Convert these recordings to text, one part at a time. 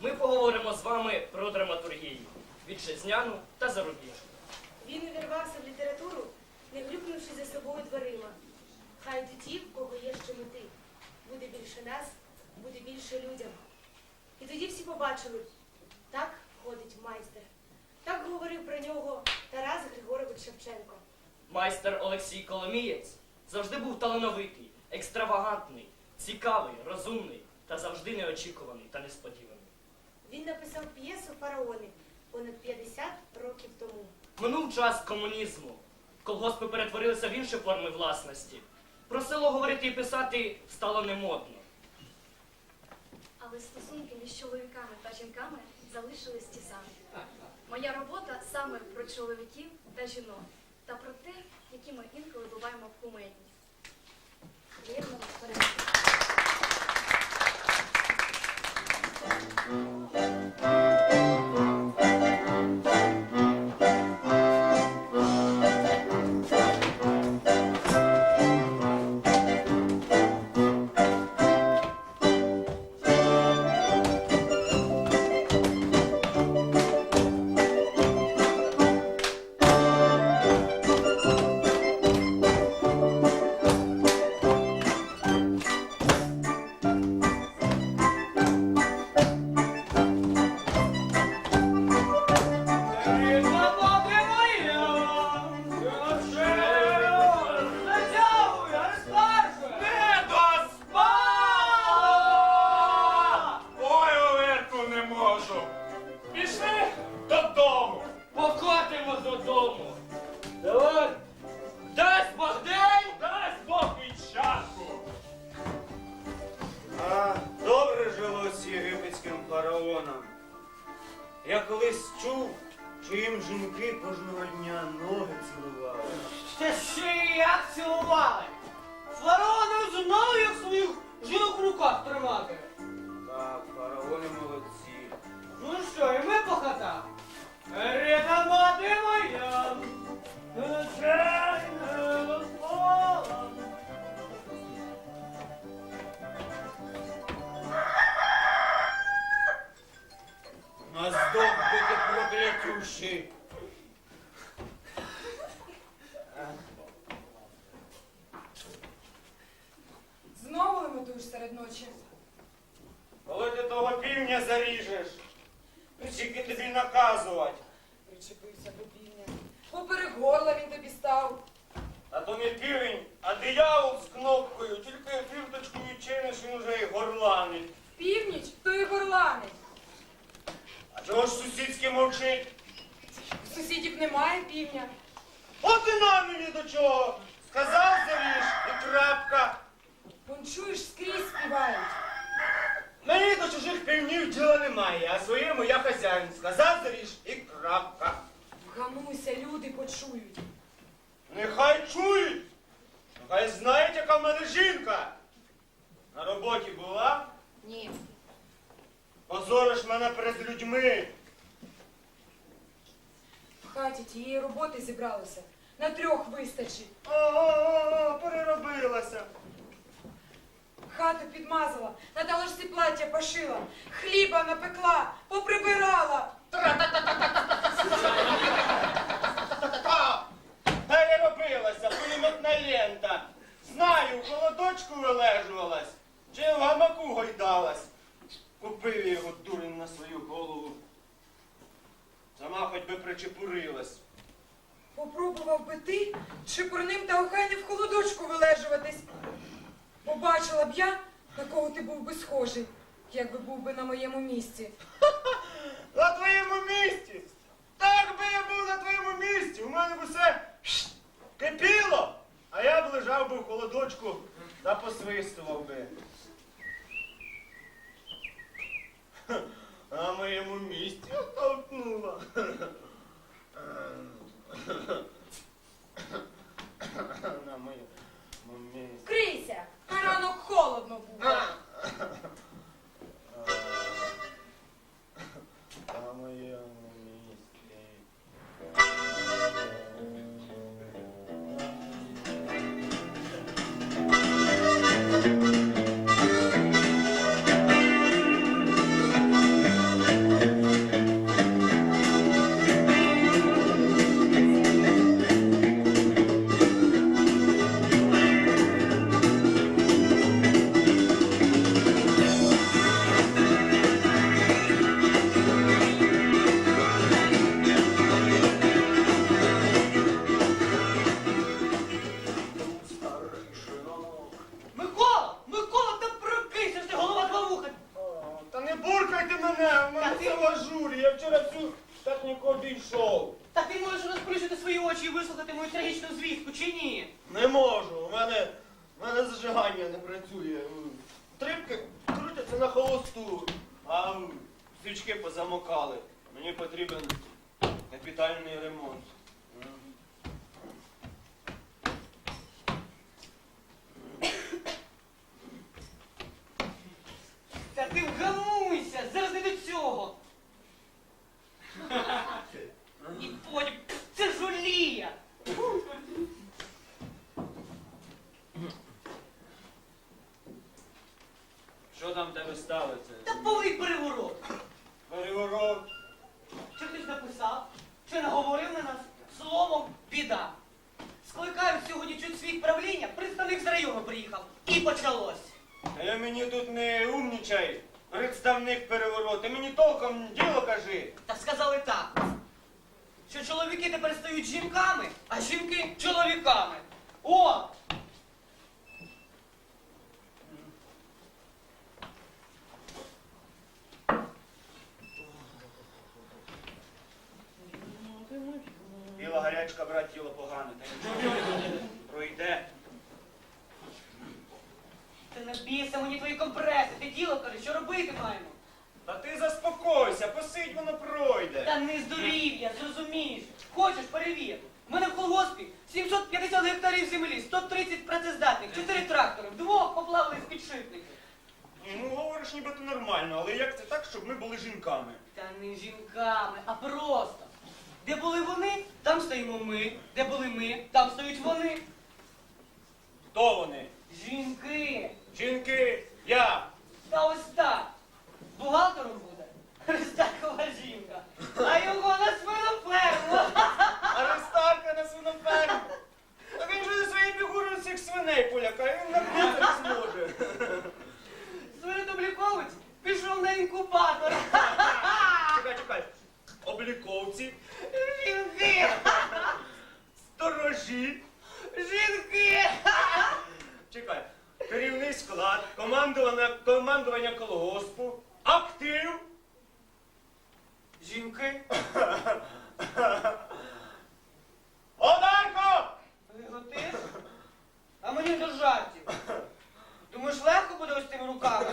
ми поговоримо з вами про драматургію вітчизняну та зарубіжну. Він увірвався в літературу, не глюкнувши за собою дверима. Хай ті, в кого є що мети. Буде більше нас, буде більше людям. І тоді всі побачили, так ходить майстер. Так говорив про нього Тарас Григорович Шевченко. Майстер Олексій Коломієць завжди був талановитий, екстравагантний, цікавий, розумний та завжди неочікуваний та несподіваний. Він написав п'єсу Фараони понад 50 років тому. Минув час комунізму. Колгоспи перетворилися в інші форми власності. Про село говорити і писати стало немодно. Але стосунки між чоловіками та жінками залишились ті самі. Моя робота саме про чоловіків та жінок та про те, які ми інколи буваємо в кумедні. Приємного Thank you. you. Перед людьми. В хаті тієї роботи зібралося. На трьох вистачить. О, переробилася. Хату підмазала, на талошці плаття пошила, хліба напекла, поприбирала. Та, Купив я його дурень на свою голову. Сама хоч би причепурилась. Попробував би ти чепурним та охай не в холодочку вилежуватись. Побачила б я, на кого ти був би схожий, якби був би на моєму місці. На твоєму місці! Так би я був на твоєму місці! У мене б усе кипіло, а я б лежав би в холодочку та посвистував би. І потім, це ж олія. Що там в тебе ставиться? Та повний переворот. Переворот. Чи хтось написав, чи наговорив на нас словом біда. Скликають сьогодні чуть світ правління, представник з району приїхав. І почалось. Та я мені тут не умнічай, представник перевороту. Мені толком діло кажи. Та сказали так, що чоловіки тепер стають жінками, а жінки чоловіками. О! Біла гарячка, брат, тіло погане. Та нічого пройде. Ти не бійся мені твої компреси, ти діло кажи, що робити маємо? Та ти заспокойся, посидь, воно пройде. Та не здурів я, зрозумієш. Хочеш, перевір. У мене в колгоспі 750 гектарів землі, 130 працездатних, 4 трактори, вдвох поплавали з підшипники. Ну, говориш нібито нормально, але як це так, щоб ми були жінками? Та не жінками, а просто. Де були вони, там стоїмо ми. Де були ми, там стоять вони. Хто вони? Жінки. Жінки, я. Та ось так. Бухгалтером буде. Христакова жінка. А його на свиноферму. Аристарка на свиноферму. Та він же зі своєю фігурою всіх свиней полякає, він на не зможе. Свинодобліковець пішов на інкубатор. Чекай, чекай. Обліковці, Жінки. сторожі. Жінки. Командування, командування колгоспу, актив. Жінки. Одарко! Ти готиш? А мені до жартів. Думаєш, легко буде ось цими руками?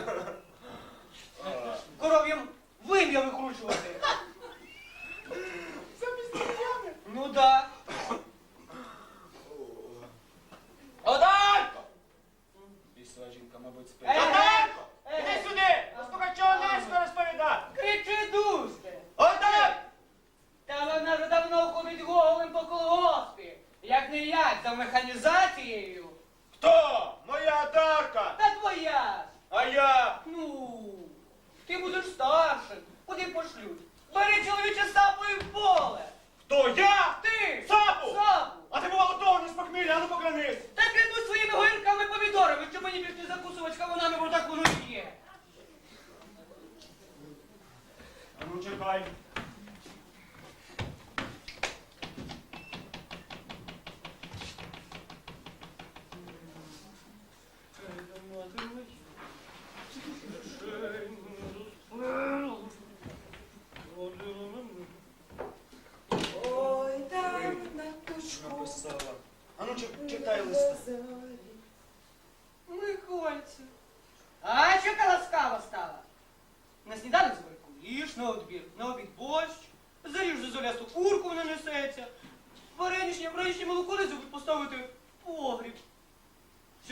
Коров'ям вим'я викручувати. Ну да. Одарко! Ей, Іди сюди! Послухай, чого низько розповідати! Кричи дужче. Одарко! Та вона вже давно ходить голим по колгоспі. Як не як, за механізацією. Хто? Моя Одарка! Та твоя ж. А я? Ну, ти будеш старшим. Куди пошлють? Бери чоловіче сапу і в поле. Хто? Я? Ти! Сапу! Сапу! А ти бувало того не з похмілля, а ну поклянись! Та клянусь своїми гойрками помідорами, що мені більше закусувати кавунами, бо так воно і є. А ну чекай. Ой, там на точку. Написала. А ну чек- читай листа. Микольцю. А що та ласкава стала? На сніданок зберку їж, на обід, на обід борщ, заріж зозолясту курку вона несеться, вареничне, вранішнє молоко не забудь поставити в погріб.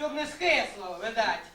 Щоб не скисло, видать.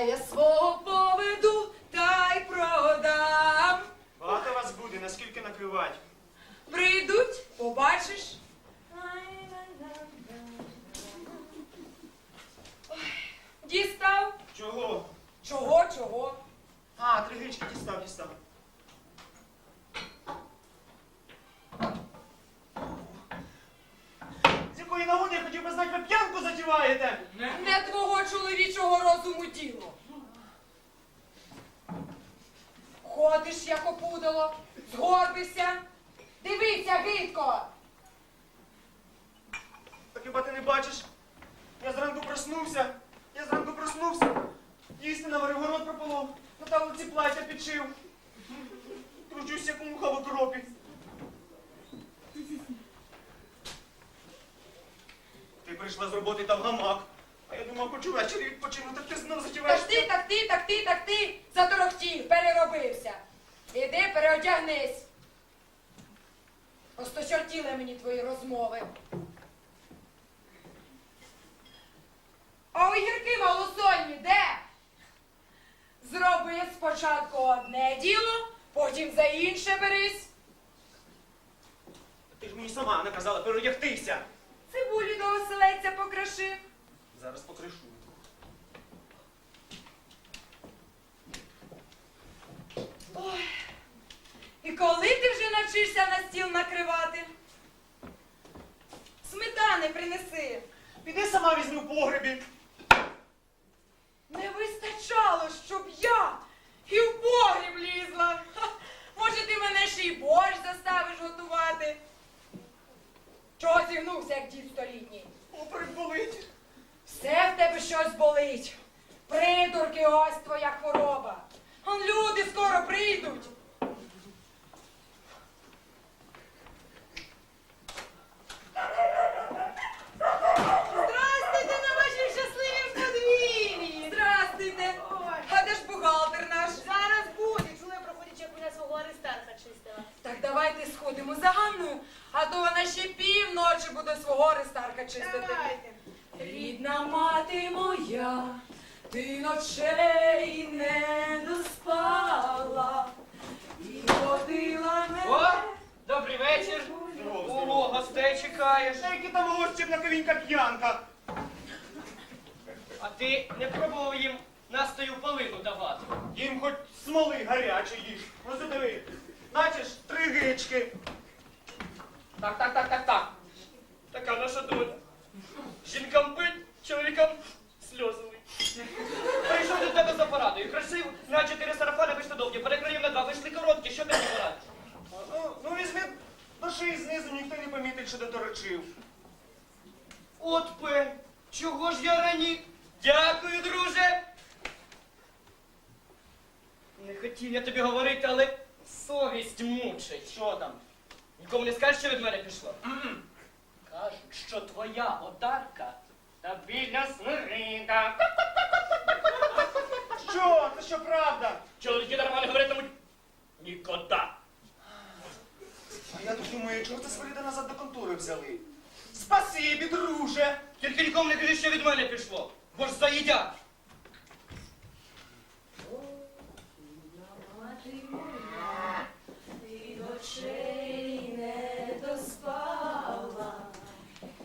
А я свого поведу та й продам. Багато вас буде, наскільки накривать. Прийдуть, побачиш. Дістав. Чого? Чого, чого? А, три тригички дістав. Ходиш, як опудало, згорбишся. Дивися, гидко. Так хіба ти не бачиш? Я зранку проснувся. Я зранку проснувся. Їсти наварив город прополов. На тавлиці плаття підшив. Кручусь, як муха в окропі. Ти прийшла з роботи та в гамак. А я думав, хочу ввечері відпочину, так ти знов затіваєш. Так ти, так ти, так ти, так ти заторохтів, переробився. Іди, переодягнись. Осточортіли мені твої розмови. А огірки малосольні де? Зроби спочатку одне діло, потім за інше берись. Ти ж мені сама наказала переодягтися. Цибулі до оселедця покраши. Зараз покришу. І коли ти вже навчишся на стіл накривати? Сметани принеси. Піди сама візьми в погребі. Не вистачало, щоб я і в погріб лізла. Ха, Може, ти мене ще й борщ заставиш готувати? Чого зігнувся, як дід столітній? Оперек болить. Все в тебе щось болить. Придурки, ось твоя хвороба. Он люди скоро прийдуть. Здрастуйте на вашій щасливім подвір'ї! Здрастуйте. А де ж бухгалтер наш? Зараз буде. Чули, проходячи, як мене свого арестанта чистила. Так давайте сходимо за Ганною, а то вона ще півночі буде свого аристарка чистити. Давайте. Рідна мати моя, ти ночей не доспала і ходила О, мене. добрий вечір. Здорово, Ого, здорово. гостей чекаєш. Та які там гості на ковінька п'янка. А ти не пробував їм настою полину давати? Їм хоч смоли гарячої їж. Ось диви. Бачиш, три гички. Так, так, так, так, так. Така наша доля. Жінкам пить, чоловікам сльози лить. Прийшов до тебе за порадою. Красив на чотири сарафани вийшли довгі, перекроїв на два, вийшли короткі. Що ти порадиш? Ну, ну візьми до шиї знизу, ніхто не помітить, що доторочив. От пе, чого ж я рані? Дякую, друже. Не хотів я тобі говорити, але совість мучить. Що там? Нікому не скажеш, що від мене пішло? Кажуть, що твоя одарка та біля смирида. Що? Це що правда? Чоловіки нормально говоритимуть нікода. А я думаю, чого це Свирида назад до контури взяли? Спасибі, друже! Тільки нікому не кажи, що від мене пішло, бо ж заїдять. Ти ночей не доспала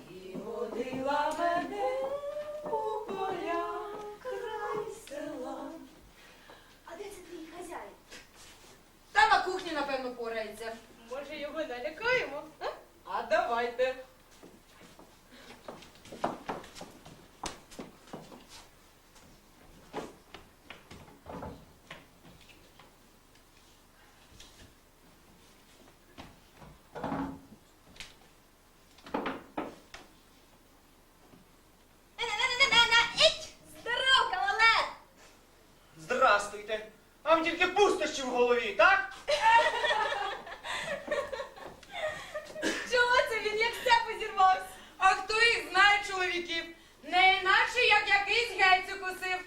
і водила мене у поля край села. А де це твій хазяїн? Та на кухні, напевно, порається. Може, його налякаємо? а? А давайте. Здоров, кавалер! Здрастуйте! Вам тільки пустощі в голові, так? Чого це він як все позірвався? А хто їх знає, чоловіків? Не іначе, як якийсь гець укусив.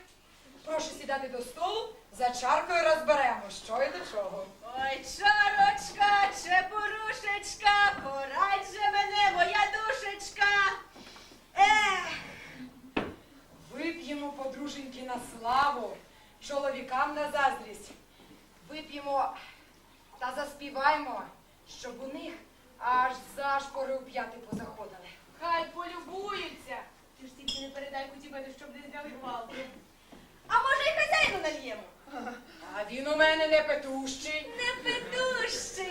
Прошу сідати до столу, за чаркою розберемо, що і до чого. Ой, чарочка, чепурушечка, порадь же мене, моя душечка. Ех, Вип'ємо, подруженьки, на славу, чоловікам на заздрість. Вип'ємо та заспіваємо, щоб у них аж зашпори у п'яти позаходили. хай полюбуються. Ти ж тільки не передай кутібеду, щоб не зняли гвалти. А може й хазяїну нальємо? А він у мене не петущий. Не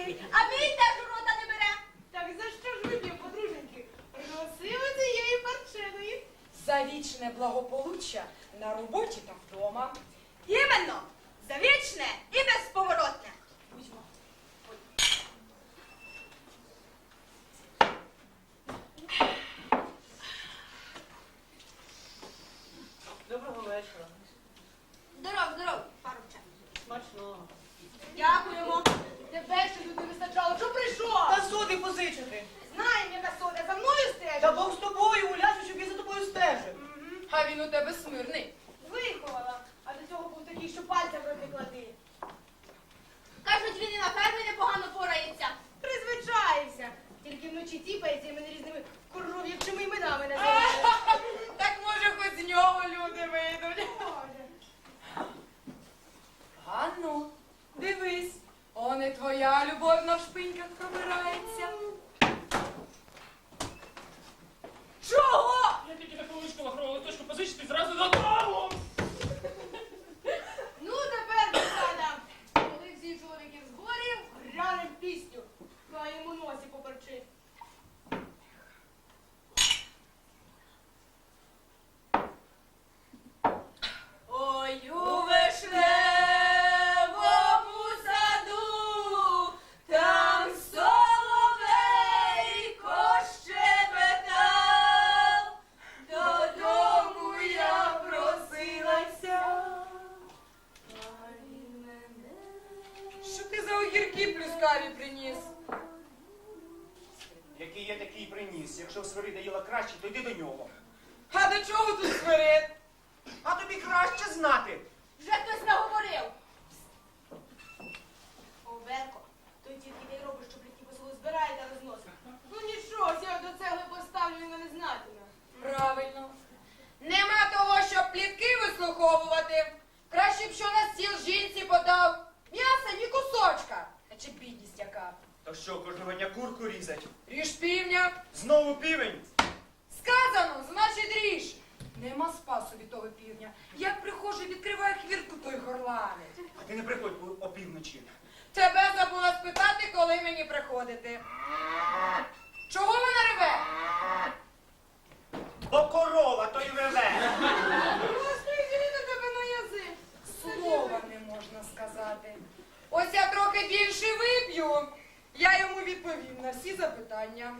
петущий, а мій теж рота не бере. Так за що ж ви, подруженьки, роси цієї парченої? За вічне благополуччя на роботі та вдома. Іменно, за вічне і безповоротне. Доброго вечора. Здоров, здоров, парубче. Смачного. Дякуємо. Тебе ще тут не вистачало, що прийшов? Та соди позичити. Знаємо, яка сода, за мною стежить. Та Бог з тобою, Улясю, щоб я за тобою стежив. А він у тебе смирний. Виховала, а до цього був такий, що пальця в рот не клади. Кажуть, він і на фермі непогано порається. Призвичаєвся. Тільки вночі тіпається і мене різними коров'ячими іменами називає. Так може хоч з нього люди вийдуть. Ганно, дивись, он і твоя любов на шпиньках пробирається. Чого? Я тільки на хвилинку лахрову листочку позичити і зразу додому. Ну, тепер засада. Коли всі чоловіки в зборі, гранем пісню. Хай йому носі поперчить. Ой, у вишневому саду, там соловейко щебетав, додому я просилася. а він мене Що ти за огірки плюскаві приніс? Який я такий приніс. Якщо в Свирида їла краще, то йди до нього. А до чого тут смирит? А тобі краще знати. Вже хтось наговорив. Оверко, той тільки не й робить, що плітки по збирає та розносить. Ну нічого, я до цегли поставлю, він мене знатиме. Правильно. Нема того, щоб плітки вислуховувати. Краще б що на стіл жінці подав. М'яса ні кусочка. А чи бідність яка? То що, кожного дня курку різать? Ріж півня. Знову півень? Сказано, значить ріж. Нема спасу від того півня. Як приходжу, відкриває хвіртку той горланець. А ти не приходь о- опівночі. Тебе забула спитати, коли мені приходити. Чого вона реве? Бо корова, то й реве. Розкрийте на тебе на язик. Слова не можна сказати. Ось я трохи більше вип'ю. Я йому відповім на всі запитання.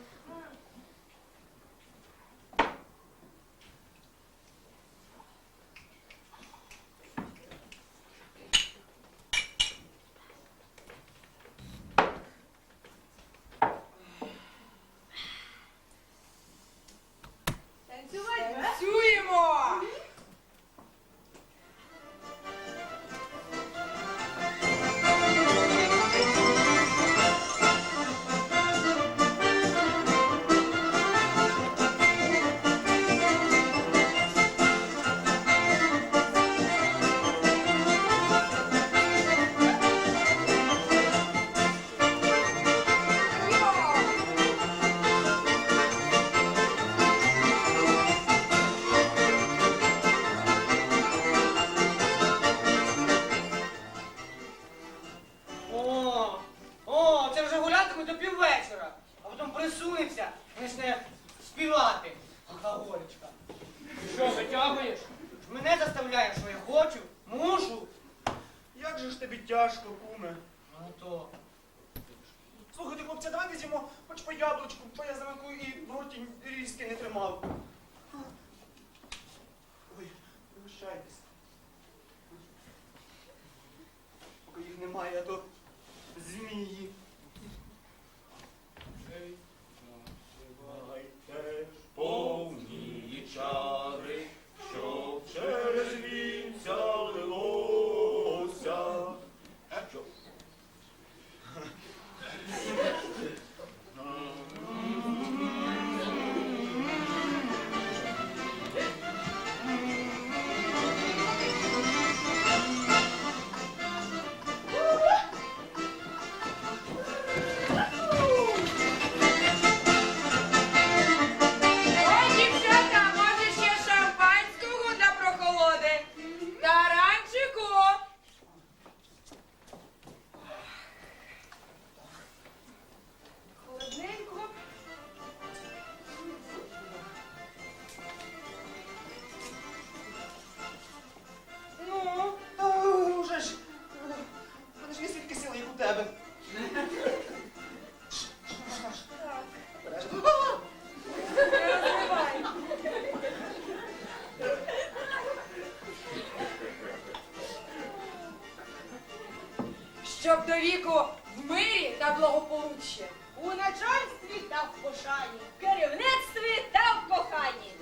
Щоб до віку в мирі та благополуччі. У начальстві та в пошані. керівництві та в коханні.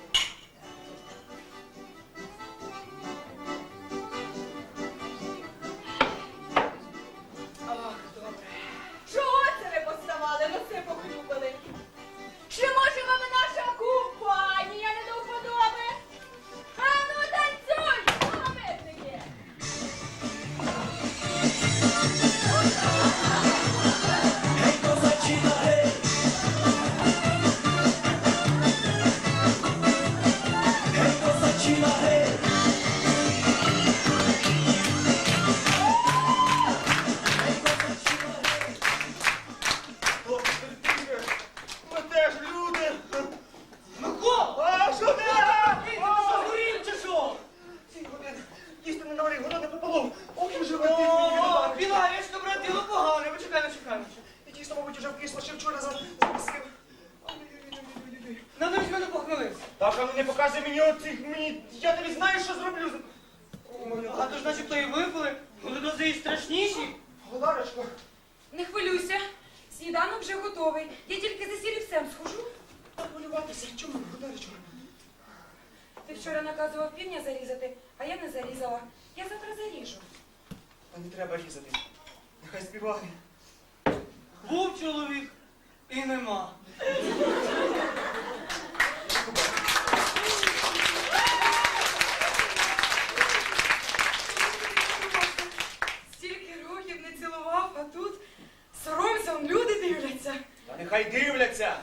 Нехай дивляться,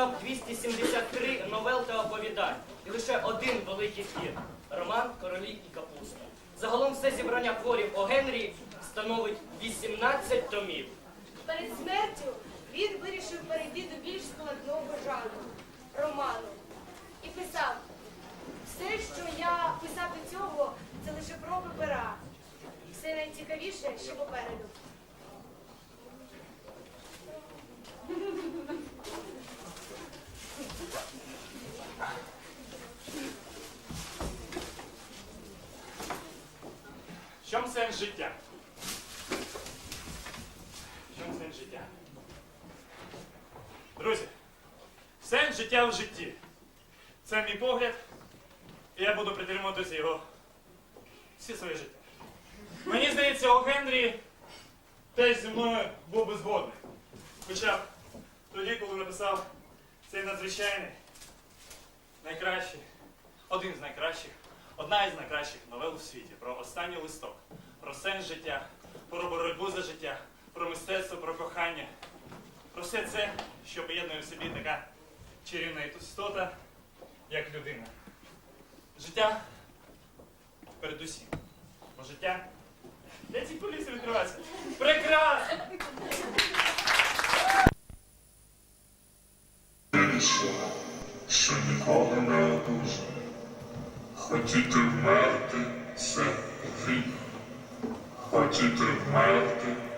написав 273 новел та оповідань і лише один великий твір роман Королі і капуста. Загалом все зібрання творів о Генрі становить 18 томів. Перед смертю він вирішив перейти до більш складного жанру роману. І писав: все, що я писав до цього, це лише проби пера. Все найцікавіше, що попереду. В чому сенс життя? Чому сенс життя? Друзі, сенс життя в житті. Це мій погляд, і я буду притримуватися його всі своє життя. Мені здається, о Генрі теж зі мною був би згодний. Хоча тоді, коли написав цей надзвичайний, найкращий, один з найкращих, одна із найкращих новел у світі про останній листок, про сенс життя, про боротьбу за життя, про мистецтво, про кохання, про все це, що поєднує в собі така чарівна істота, як людина. Життя передусім. Бо життя. Де ці поліси відкриваються? Прекрасно! Вирішила, що ніколи не одужає. Хотіти вмерти це гріх. What you do, my.